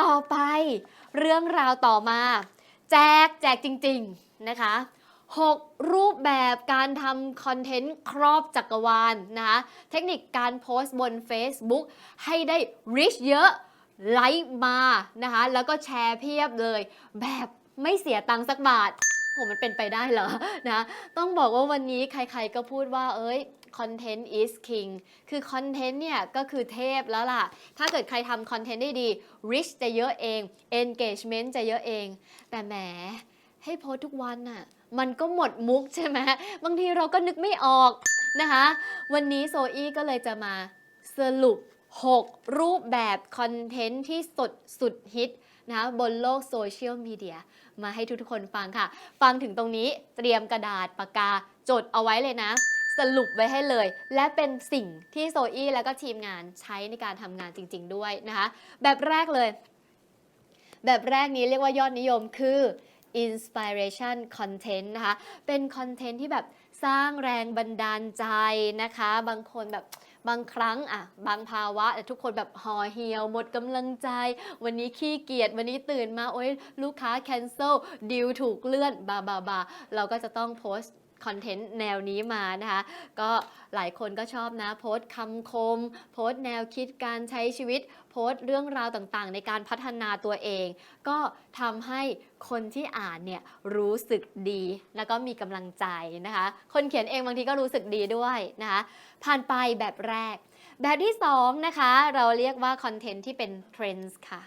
ต่อไปเรื่องราวต่อมา แจกแจกจริง ๆ นะคะ 6 รูปแบบการทำคอนเทนต์ครอบจักรวาลนะคะ เทคนิคการโพสต์บน Facebook ให้ได้ reach เยอะไลค์มานะคะ แล้วก็แชร์เพียบเลย แบบไม่เสียตังค์สักบาทโหมันเป็นไปได้เหรอนะ ต้องบอกว่าวันนี้ใครๆก็พูดว่า เอ้ย content is king คือคอนเทนต์เนี่ยก็คือเทพแล้วล่ะ ถ้าเกิดใครทำคอนเทนต์ได้ดี reach จะเยอะเอง engagement จะเยอะเอง แต่แหมให้โพสทุกวันน่ะ มันก็หมดมุกใช่ไหม บางทีเราก็นึกไม่ออกนะคะ วันนี้โซอี้ก็เลยจะมาสรุป 6 รูปแบบคอนเทนต์ที่สดสุดฮิตนะคะบนโลกโซเชียลมีเดียมาให้ทุกๆคนฟังค่ะ ฟังถึงตรงนี้เตรียมกระดาษปากกาจดเอาไว้เลยนะ สรุปไว้ให้เลย และเป็นสิ่งที่โซอี้แล้วก็ทีมงานใช้ในการทำงานจริง ๆ ด้วยนะคะ แบบแรกเลย แบบแรกนี้เรียกว่ายอดนิยมคือ inspiration content นะคะ เป็นคอนเทนต์ที่แบบสร้างแรงบันดาลใจนะคะ บางคนแบบบางครั้งอะบางภาวะแต่ทุกคนแบบห่อเหี่ยว หมดกำลังใจ วันนี้ขี้เกียจวันนี้ตื่นมา โอ๊ย ลูกค้า cancel ดีลถูกเลื่อน บาบาบาเราก็จะต้องโพสต์ คอนเทนต์แนวนี้มานะคะ ก็หลายคนก็ชอบนะ โพสต์คำคม โพสต์แนวคิดการใช้ชีวิต โพสต์เรื่องราวต่างๆ ในการพัฒนาตัวเอง ก็ทำให้คนที่อ่านเนี่ยรู้สึกดี แล้วก็มีกำลังใจนะคะ คนเขียนเองบางทีก็รู้สึกดีด้วยนะคะผ่านไปแบบแรก แบบที่สองนะคะเราเรียกว่าคอนเทนต์ที่เป็นเทรนด์ค่ะ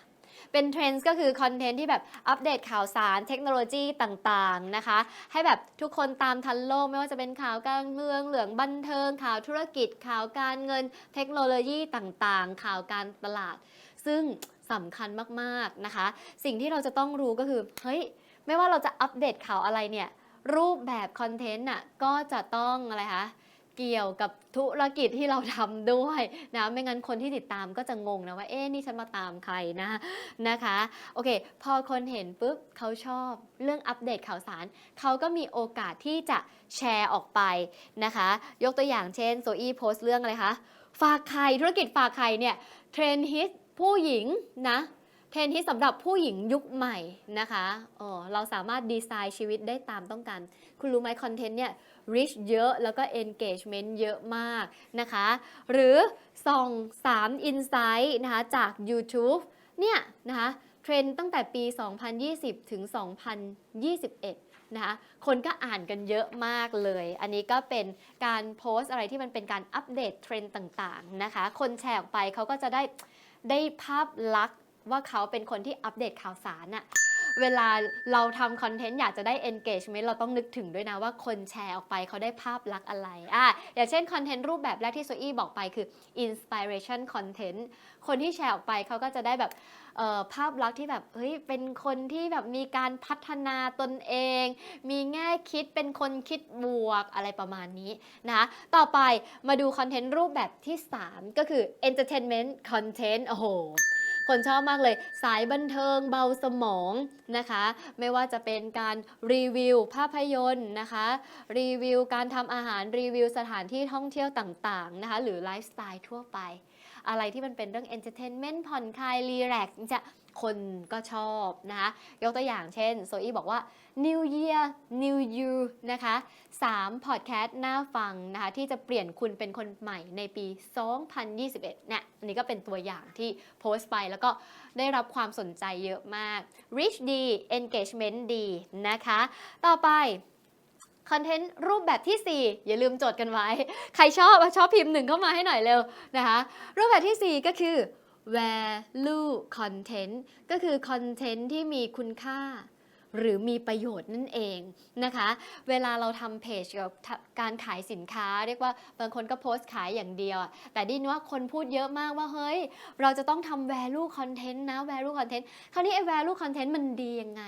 เป็นเทรนด์ก็คือคอนเทนต์ที่แบบอัปเดตข่าวสารเทคโนโลยีต่างๆนะคะ ให้แบบทุกคนตามทันโลกไม่ว่าจะเป็นข่าวการเมืองเหลืองบันเทิง ข่าวธุรกิจ ข่าวการเงิน เทคโนโลยีต่างๆ ข่าวการตลาด ซึ่งสำคัญมากๆนะคะ สิ่งที่เราจะต้องรู้ก็คือเฮ้ยไม่ว่าเราจะอัปเดตข่าวอะไรเนี่ยรูปแบบคอนเทนต์น่ะก็จะต้องอะไรคะ เกี่ยวกับธุรกิจที่เราทำด้วยนะไม่งั้นคนที่ติดตามก็จะงงนะว่าเอ๊ะนี่ฉันมาตามใครนะนะคะโอเค พอคนเห็นปุ๊บเขาชอบเรื่องอัปเดตข่าวสาร เขาก็มีโอกาสที่จะแชร์ออกไปนะคะ ยกตัวอย่างเช่นโซอี้โพสต์เรื่องอะไรคะฝากไข่ธุรกิจฝากไข่เนี่ยเทรนฮิตผู้หญิงนะ เทรนด์ฮิตสำหรับผู้หญิงยุคใหม่นะคะอ๋อเราสามารถดีไซน์ชีวิตได้ตามต้องการ คุณรู้ไหมคอนเทนต์เนี่ย reach เยอะแล้วก็ engagement เยอะมากนะคะ หรือส่อง3 insight นะคะจาก YouTube เนี่ยนะคะเทรนตั้งแต่ปี 2020 ถึง 2021นะคะคนก็อ่านกันเยอะมากเลย อันนี้ก็เป็นการโพสต์อะไรที่มันเป็นการอัปเดตเทรนด์ต่างๆนะคะ คนแชร์ออกไปเขาก็จะได้ได้ภาพลักษณ์ ว่าเขาเป็นคนที่อัปเดตข่าวสารอะเวลาเราทำคอนเทนต์อยากจะได้ engagement เราต้องนึกถึงด้วยนะว่าคนแชร์ออกไปเขาได้ภาพลักษณ์อะไรอะอย่างเช่นคอนเทนต์รูปแบบแรกที่โซอี้บอกไปคือ inspiration content คนที่แชร์ออกไปเขาก็จะได้แบบภาพลักษณ์ที่แบบเฮ้ยเป็นคนที่แบบมีการพัฒนาตนเอง มีแง่คิดเป็นคนคิดบวกอะไรประมาณนี้นะคะต่อไปมาดูคอนเทนต์รูปแบบที่ 3 ก็คือ entertainment content โอ้โห คนชอบมากเลย สายบันเทิงเบาสมองนะคะ ไม่ว่าจะเป็นการรีวิวภาพยนตร์นะคะ รีวิวการทำอาหารรีวิวสถานที่ท่องเที่ยวต่างๆนะคะ หรือไลฟ์สไตล์ทั่วไป อะไรที่มันเป็นเรื่องเอนเตอร์เทนเมนต์ผ่อนคลายรีแลกซ์จะคนก็ชอบนะคะ ยกตัวอย่างเช่นโซอี้บอกว่า New Year New You นะคะ3พอดแคสต์น่าฟังนะคะที่จะเปลี่ยนคุณเป็นคนใหม่ในปี 2021เนี่ยอันนี้ก็เป็นตัวอย่างที่โพสต์ไปแล้วก็ได้รับความสนใจเยอะมาก reach ดี engagement ดีนะคะ ต่อไปคอนเทนต์รูปแบบที่ 4 อย่าลืมจดกันไว้ ใครชอบชอบพิมพ์หนึ่งเข้ามาให้หน่อยเร็วนะคะ รูปแบบที่ 4 ก็คือ value content ก็คือคอนเทนต์ที่มีคุณค่า หรือมีประโยชน์นั่นเองนะคะ เวลาเราทำเพจเกี่ยวกับการขายสินค้า เรียกว่าบางคนก็โพสต์ขายอย่างเดียว แต่ดินว่าคนพูดเยอะมากว่าเฮ้ย เราจะต้องทำ value content นะ value content คราวนี้ไอ้ value content มันดียังไง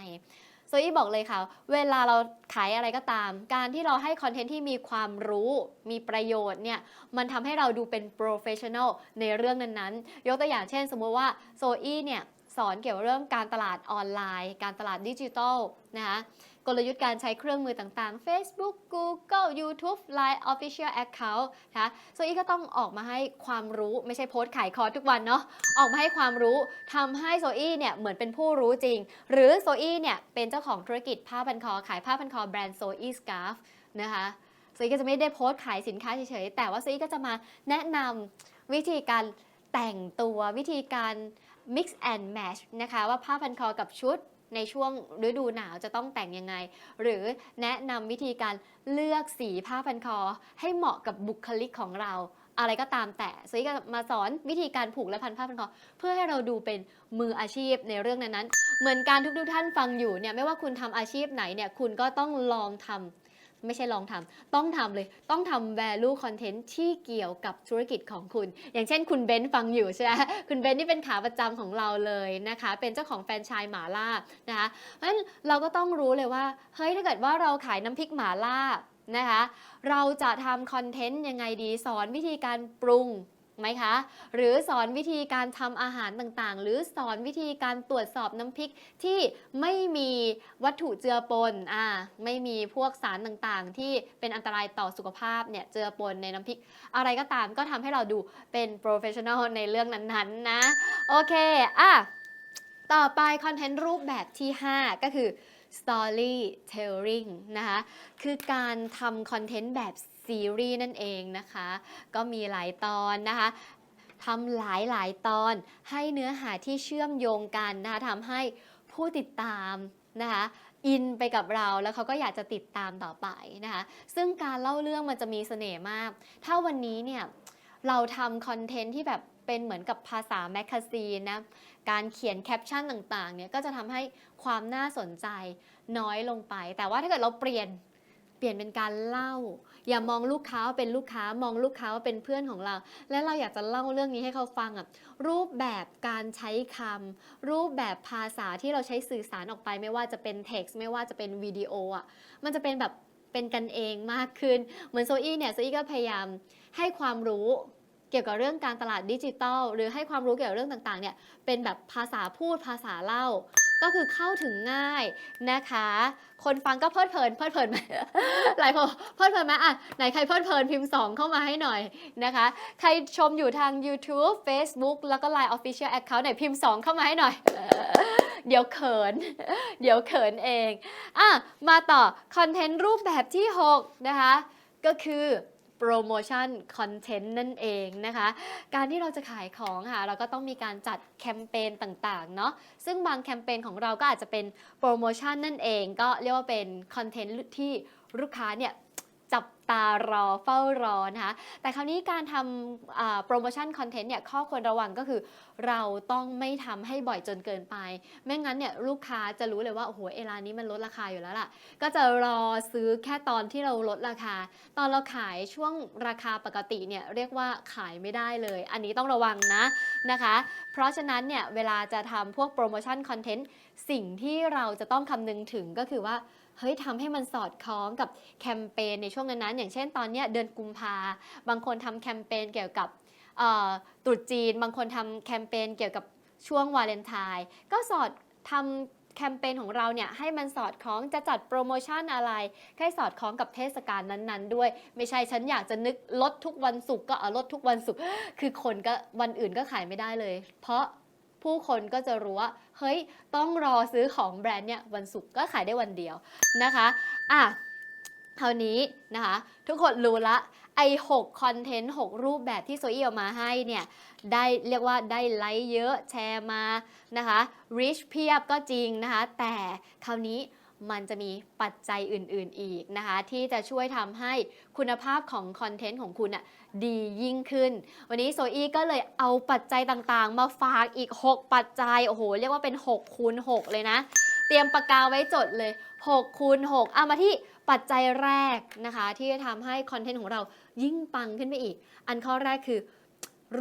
โซอี้บอกเลยค่ะ เวลาเราขายอะไรก็ตาม การที่เราให้คอนเทนต์ที่มีความรู้ มีประโยชน์เนี่ย มันทำให้เราดูเป็น professional ในเรื่องนั้นๆ ยกตัวอย่างเช่น สมมติว่าโซอี้เนี่ย สอนเกี่ยวกับเรื่องการตลาดออนไลน์ การตลาดดิจิทัลนะคะกลยุทธ์การใช้เครื่องมือต่างๆ Facebook Google YouTube Line Official Account นะคะโซอี้ก็ต้องออกมาให้ความรู้ไม่ใช่โพสต์ขายคอร์สทุกวันเนาะออกมาให้ความรู้ทำให้โซอี้เนี่ยเหมือนเป็นผู้รู้จริง หรือโซอี้เนี่ยเป็นเจ้าของธุรกิจผ้าพันคอขายผ้าพันคอแบรนด์โซอี้สกาฟนะคะโซอี้ก็จะไม่ได้โพสต์ขายสินค้าเฉยๆแต่ว่าโซอี้ก็จะมาแนะนำวิธีการ แต่งตัววิธีการ mix and match นะคะว่าผ้าพันคอกับชุดในช่วงฤดูหนาวจะต้องแต่งยังไง หรือแนะนำวิธีการเลือกสีผ้าพันคอ ให้เหมาะกับบุคลิกของเรา อะไรก็ตามแต่ซก็มาสอนวิธีการผูกและพันผ้าพันคอ เพื่อให้เราดูเป็นมืออาชีพในเรื่องนั้นๆ เหมือนการทุกๆท่านฟังอยู่เนี่ยไม่ว่าคุณทำอาชีพไหนเนี่ยคุณก็ต้องลองทำ ไม่ใช่ลองทำต้องทำเลย ต้องทำ value content ที่เกี่ยวกับธุรกิจของคุณ อย่างเช่นคุณเบนซ์ฟังอยู่ใช่ไหมคุณเบนซ์นี่เป็นขาประจำของเราเลยนะคะ เป็นเจ้าของแฟรนไชส์หมาล่านะคะเพราะฉะนั้นเราก็ต้องรู้เลยว่า เฮ้ย ถ้าเกิดว่าเราขายน้ำพริกหมาล่านะคะ เราจะทำคอนเทนต์ยังไงดี สอนวิธีการปรุง ไหมคะ หรือสอนวิธีการทำอาหารต่างๆ หรือสอนวิธีการตรวจสอบน้ำพริกที่ไม่มีวัตถุเจือปนอ่าไม่มีพวกสารต่างๆ ที่เป็นอันตรายต่อสุขภาพเนี่ยเจือปนในน้ำพริก อะไรก็ตามก็ทำให้เราดูเป็นโปรเฟชชั่นอลในเรื่องนั้นๆนะ โอเค อะ ต่อไปคอนเทนต์รูปแบบที่ 5 ก็คือ storytelling นะคะ คือการทำคอนเทนต์แบบ ซีรีส์นั่นเองนะคะ ก็มีหลายตอนนะคะทำหลายหลายตอนให้เนื้อหาที่เชื่อมโยงกันนะคะทำให้ผู้ติดตามนะคะอินไปกับเราแล้วเขาก็อยากจะติดตามต่อไปนะคะซึ่งการเล่าเรื่องมันจะมีเสน่ห์มาก ถ้าวันนี้เนี่ยเราทำคอนเทนต์ที่แบบเป็นเหมือนกับภาษาแมกกาซีนนะการเขียนแคปชั่นต่างๆเนี่ยก็จะทำให้ความน่าสนใจน้อยลงไป แต่ว่าถ้าเกิดเราเปลี่ยน เปลี่ยนเป็นการเล่า อย่ามองลูกค้าเป็นลูกค้ามองลูกค้าว่าเป็นเพื่อนของเรา และเราอยากจะเล่าเรื่องนี้ให้เขาฟังอะรูปแบบการใช้คำรูปแบบภาษาที่เราใช้สื่อสารออกไป ไม่ว่าจะเป็น text ไม่ว่าจะเป็นวิดีโออะมันจะเป็นแบบเป็นกันเองมากขึ้น เหมือนโซอี้เนี่ยโซอี้ก็พยายามให้ความรู้เกี่ยวกับเรื่องการตลาดดิจิทัล หรือให้ความรู้เกี่ยวกับเรื่องต่างๆเนี่ยเป็นแบบภาษาพูดภาษาเล่า ก็คือเข้าถึงง่ายนะคะ คนฟังก็เพลิดเพลินเพลิดเพลินไหมหลายคนเพลิดเพลินไหมอะไหนใครเพลิดเพลินพิมพ์ 2 เข้ามาให้หน่อยนะคะ ใครชมอยู่ทาง YouTube Facebook แล้วก็ Line Official Account ไหนพิมพ์ 2 เข้ามาให้หน่อย เดี๋ยวเขิน เดี๋ยวเขินเองอะมาต่อคอนเทนต์รูปแบบที่ 6 นะคะ ก็คือ โปรโมชั่นคอนเทนต์นั่นเองนะคะ การที่เราจะขายของค่ะ เราก็ต้องมีการจัดแคมเปญต่างๆเนาะซึ่งบางแคมเปญของเราก็อาจจะเป็นโปรโมชั่นนั่นเอง ก็เรียกว่าเป็นคอนเทนต์ที่ลูกค้าเนี่ยจับ ตารอเฝ้ารอนะคะแต่คราวนี้การทำโปรโมชั่นคอนเทนต์เนี่ยข้อควรระวังก็คือ เราต้องไม่ทำให้บ่อยจนเกินไป ไม่งั้นเนี่ยลูกค้าจะรู้เลยว่าโอ้โหเอรานนี้มันลดราคาอยู่แล้วล่ะ ก็จะรอซื้อแค่ตอนที่เราลดราคา ตอนเราขายช่วงราคาปกติเนี่ยเรียกว่าขายไม่ได้เลย อันนี้ต้องระวังนะนะคะ เพราะฉะนั้นเนี่ยเวลาจะทำพวกโปรโมชั่นคอนเทนต์สิ่งที่เราจะต้องคำนึงถึงก็คือว่าเฮ้ยทำให้มันสอดคล้องกับแคมเปญในช่วงนั้นๆอย่างเช่นตอนนี้เดือนกุมภาบางคนทำแคมเปญเกี่ยวกับตรุษจีน บางคนทำแคมเปญเกี่ยวกับช่วงวาเลนไทน์ก็สอดทำแคมเปญของเราเนี่ยให้มันสอดคล้องจะจัดโปรโมชั่นอะไรให้สอดคล้องกับเทศกาลนั้นๆ ด้วย ไม่ใช่ฉันอยากจะนึกลดทุกวันศุกร์ก็เอาลดทุกวันศุกร์คือคนก็วันอื่นก็ขายไม่ได้เลย เพราะผู้คนก็จะรู้ว่าเฮ้ยต้องรอซื้อของแบรนด์เนี่ยวันศุกร์ก็ขายได้วันเดียวนะคะอะ คราวนี้นะคะทุกคนรู้ละไอ้6คอนเทนต์6รูปแบบที่โซอี้เอามาให้เนี่ยได้เรียกว่าได้ไลค์เยอะแชร์มานะคะ reach เพียบก็จริงนะคะแต่คราวนี้มันจะมีปัจจัยอื่นๆอีกนะคะที่จะช่วยทำให้คุณภาพของคอนเทนต์ของคุณอะดียิ่งขึ้น วันนี้โซอี้ก็เลยเอาปัจจัยต่างๆ มาฝากอีก 6 ปัจจัยโอ้โหเรียกว่าเป็น6คูณ6เลยนะ เตรียมปากกาไว้จดเลย6คูณ6เอามาที่ ปัจจัยแรกนะคะที่จะทำให้คอนเทนต์ของเรายิ่งปังขึ้นไปอีก อันข้อแรกคือ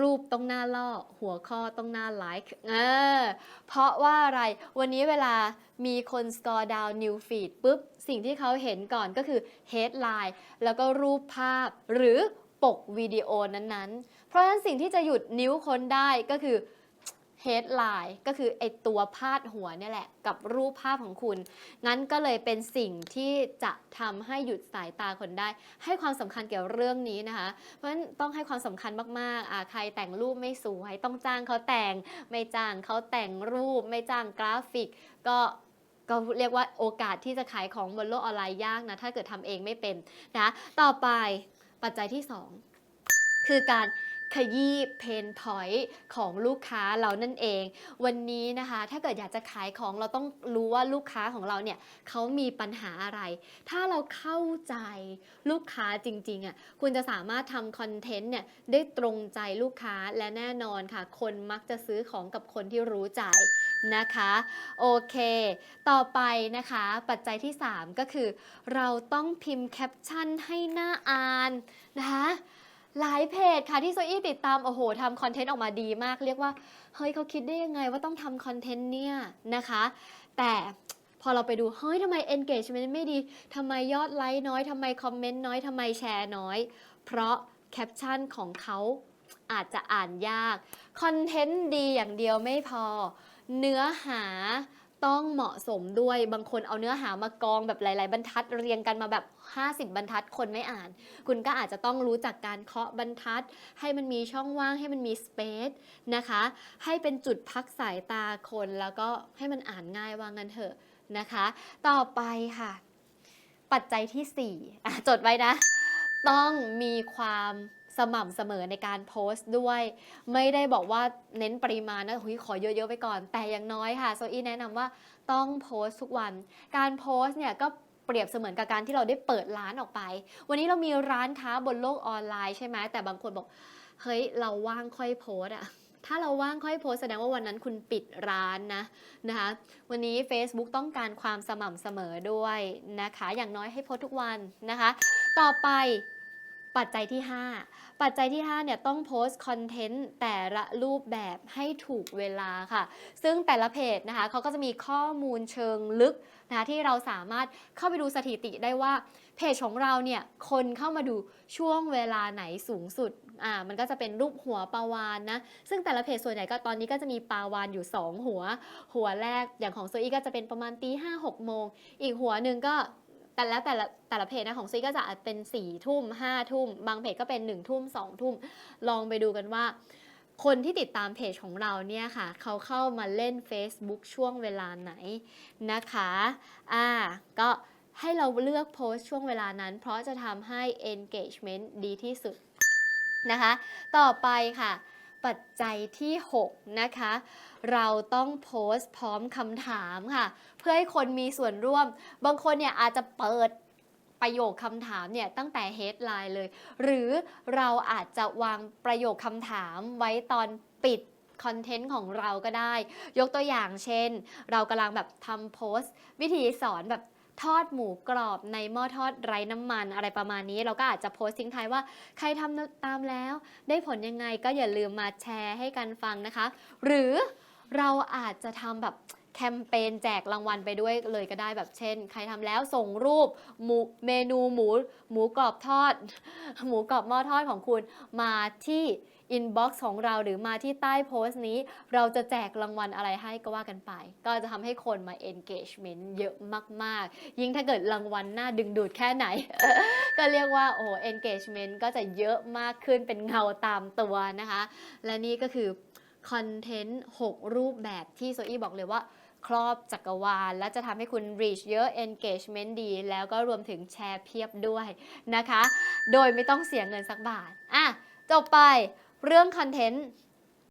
รูปต้องหน้าล่อ หัวข้อต้องหน้าไลค์เออเพราะว่าอะไรวันนี้เวลามีคน score down new feed ปุ๊บ สิ่งที่เขาเห็นก่อนก็คือ headline แล้วก็รูปภาพหรือปกวิดีโอนั้นๆ เพราะฉะนั้นสิ่งที่จะหยุดนิ้วคนได้ก็คือ headline ก็คือไอตัวพาดหัวเนี่ยแหละ กับรูปภาพของคุณ งั้นก็เลยเป็นสิ่งที่จะทำให้หยุดสายตาคนได้ ให้ความสำคัญเกี่ยวกับเรื่องนี้นะคะ เพราะฉะนั้นต้องให้ความสำคัญมากๆอ่าใครแต่งรูปไม่สวยต้องจ้างเขาแต่ง ไม่จ้างเขาแต่งรูป ไม่จ้างกราฟิก ก็ก็เรียกว่าโอกาสที่จะขายของบนโลกออนไลน์ยากนะ ถ้าเกิดทำเองไม่เป็นนะ ต่อไปปัจจัยที่ 2 คือการ ขยี้เพนพอยต์ของลูกค้าเรานั่นเอง วันนี้นะคะ ถ้าเกิดอยากจะขายของเราต้องรู้ว่าลูกค้าของเราเนี่ยเขามีปัญหาอะไร ถ้าเราเข้าใจลูกค้าจริงๆอะคุณจะสามารถทำคอนเทนต์เนี่ยได้ตรงใจลูกค้าและแน่นอนค่ะ คนมักจะซื้อของกับคนที่รู้ใจนะคะ โอเค ต่อไปนะคะ ปัจจัยที่ 3 ก็คือ เราต้องพิมพ์แคปชั่นให้หน้าอ่านนะคะ หลายเพจค่ะที่โซอี้ติดตาม โอ้โหทำคอนเทนต์ออกมาดีมาก เรียกว่า เฮ้ยเขาคิดได้ยังไงว่าต้องทำคอนเทนต์เนี่ยนะคะ แต่พอเราไปดู เฮ้ยทำไม engagement ไม่ดีทำไมยอดไลค์น้อยทำไมคอมเมนต์น้อยทำไมแชร์น้อย เพราะแคปชั่นของเขาอาจจะอ่านยาก คอนเทนต์ดีอย่างเดียวไม่พอ เนื้อหา ต้องเหมาะสมด้วยบางคนเอาเนื้อหามากองแบบหลาย ๆ บรรทัดเรียงกันมาแบบ 50 บรรทัดคนไม่อ่าน คุณก็อาจจะต้องรู้จักการเคาะบรรทัด ให้มันมีช่องว่างให้มันมีสเปซนะคะ ให้เป็นจุดพักสายตาคนแล้วก็ให้มันอ่านง่ายว่างั้นเถอะนะคะ ต่อไปค่ะ ปัจจัยที่4อ่จดไว้นะ ต้องมีความ สม่ำเสมอในการโพสต์ด้วย ไม่ได้บอกว่าเน้นปริมาณนะหุยขอเยอะๆไปก่อน แต่อย่างน้อยค่ะโซอี้แนะนำว่าต้องโพสต์ทุกวัน การโพสต์เนี่ยก็เปรียบเสมือนกับการที่เราได้เปิดร้านออกไป วันนี้เรามีร้านค้าบนโลกออนไลน์ใช่ไหมแต่บางคนบอกเฮ้ยเราว่างค่อยโพสอะถ้าเราว่างค่อยโพสแสดงว่าวันนั้นคุณปิดร้านนะนะคะ วันนี้ Facebook ต้องการความสม่ำเสมอด้วยนะคะ อย่างน้อยให้โพสทุกวันนะคะ ต่อไป ปัจจัยที่ 5 ปัจจัยที่5เนี่ยต้องโพสต์คอนเทนต์แต่ละรูปแบบให้ถูกเวลาค่ะ ซึ่งแต่ละเพจนะคะเขาก็จะมีข้อมูลเชิงลึกนะะที่เราสามารถเข้าไปดูสถิติได้ว่าเพจของเราเนี่ยคนเข้ามาดูช่วงเวลาไหนสูงสุดอ่ามันก็จะเป็นรูปหัวปลาวานนะซึ่งแต่ละเพจส่วนใหญ่ก็ตอนนี้ก็จะมีปลาวานอยู่ 2 หัว หัวแรกอย่างของโซอี้ก็จะเป็นประมาณตีห้าหกโมง อีกหัวหนึ่งก็ แต่แล้วแต่ละแต่ละเพจนะของซีก็จะอาจเป็น4ี่ทุ่มห้าทุ่ม บางเพจก็เป็น1นึ่ทุ่มสองทุ่ม ลองไปดูกันว่า คนที่ติดตามเพจของเราเนี่ยค่ะ เขาเข้ามาเล่น Facebook ช่วงเวลาไหนนะคะอ่าก็ให้เราเลือกโพสต์ช่วงเวลานั้น เพราะจะทำให้ engagement ดีที่สุดนะคะ ต่อไปค่ะ ปัจจัยที่ 6 นะคะ เราต้องโพสต์พร้อมคำถามค่ะ เพื่อให้คนมีส่วนร่วม บางคนเนี่ยอาจจะเปิดประโยคคำถามเนี่ยตั้งแต่ headline เลย หรือเราอาจจะวางประโยคคำถามไว้ตอนปิดคอนเทนต์ของเราก็ได้ ยกตัวอย่างเช่น เรากำลังแบบทำโพสต์ วิธีสอนแบบ ทอดหมูกรอบในหม้อทอดไร้น้ำมันอะไรประมาณนี้ เราก็อาจจะโพสต์ทิ้งท้ายว่าใครทำตามแล้ว ได้ผลยังไงก็อย่าลืมมาแชร์ให้กันฟังนะคะ หรือเราอาจจะทำแบบแคมเปญแจกรางวัลไปด้วยเลยก็ได้แบบเช่น ใครทำแล้วส่งรูปหมูเมนูหมู หมูกรอบทอด หมูกรอบหม้อทอดของคุณมาที่ อินบ็อกซ์ของเราหรือมาที่ใต้โพสต์นี้ เราจะแจกรางวัลอะไรให้ก็ว่ากันไป ก็จะทำให้คนมา engagement เยอะมาก ๆ ยิ่งถ้าเกิดรางวัลน่าดึงดูดแค่ไหน ก็เรียกว่าโอ้ engagement ก็จะเยอะมากขึ้นเป็นเงาตามตัวนะคะ และนี่ก็คือคอนเทนต์6รูปแบบที่โซอี้บอกเลยว่าครอบจักรวาล และจะทำให้คุณ reach เยอะ engagement ดี แล้วก็รวมถึงแชร์เพียบด้วยนะคะ โดยไม่ต้องเสียเงินสักบาท อะ จบไป เรื่องคอนเทนต์